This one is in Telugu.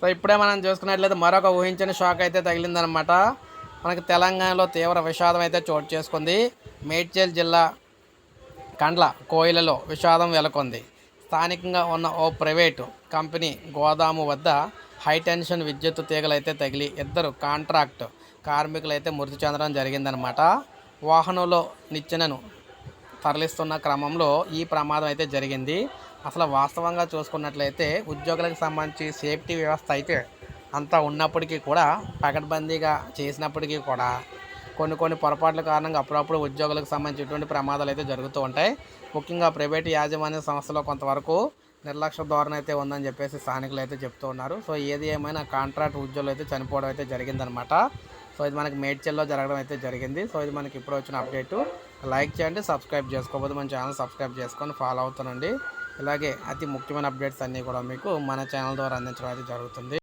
సో ఇప్పుడే మనం చూసుకున్నట్లయితే మరొక ఊహించని షాక్ అయితే తగిలిందనమాట. మనకు తెలంగాణలో తీవ్ర విషాదం అయితే చోటు చేసుకుంది. మేడ్చల్ జిల్లా కండ్ల కోయిలలో విషాదం వెలకొంది. స్థానికంగా ఉన్న ఓ ప్రైవేటు కంపెనీ గోదాము వద్ద హైటెన్షన్ విద్యుత్ తీగలైతే తగిలి ఇద్దరు కాంట్రాక్ట్ కార్మికులైతే మృతి చెందడం జరిగిందనమాట. వాహనంలో నిచ్చెనను తరలిస్తున్న క్రమంలో ఈ ప్రమాదం అయితే జరిగింది. అసలు వాస్తవంగా చూసుకున్నట్లయితే ఉద్యోగులకు సంబంధించి సేఫ్టీ వ్యవస్థ అయితే అంతా ఉన్నప్పటికీ కూడా పకడ్బందీగా చేసినప్పటికీ కూడా కొన్ని కొన్ని పొరపాట్ల కారణంగా అప్పుడప్పుడు ఉద్యోగులకు సంబంధించి ఇటువంటి ప్రమాదాలు అయితే జరుగుతూ ఉంటాయి. ముఖ్యంగా ప్రైవేట్ యాజమాన్య సంస్థలో కొంతవరకు నిర్లక్ష్య ధోరణి అయితే ఉందని చెప్పేసి స్థానికులు అయితే చెప్తూ ఉన్నారు. సో ఏది ఏమైనా కాంట్రాక్ట్ ఉద్యోగులు అయితే చనిపోవడం అయితే జరిగిందనమాట. సో ఇది మనకి మేడ్చల్లో జరగడం అయితే జరిగింది. సో ఇది మనకి ఇప్పుడు వచ్చిన అప్డేటు. లైక్ చేయండి సబ్స్క్రైబ్ చేసుకోకపోతే మన ఛానల్ సబ్స్క్రైబ్ చేసుకొని ఫాలో అవుతానండి ఇలాగే అతి ముఖ్యమైన అప్డేట్స్ అన్నీ కూడా మీకు మన ఛానల్ ద్వారా అందించడం అయితే జరుగుతుంది.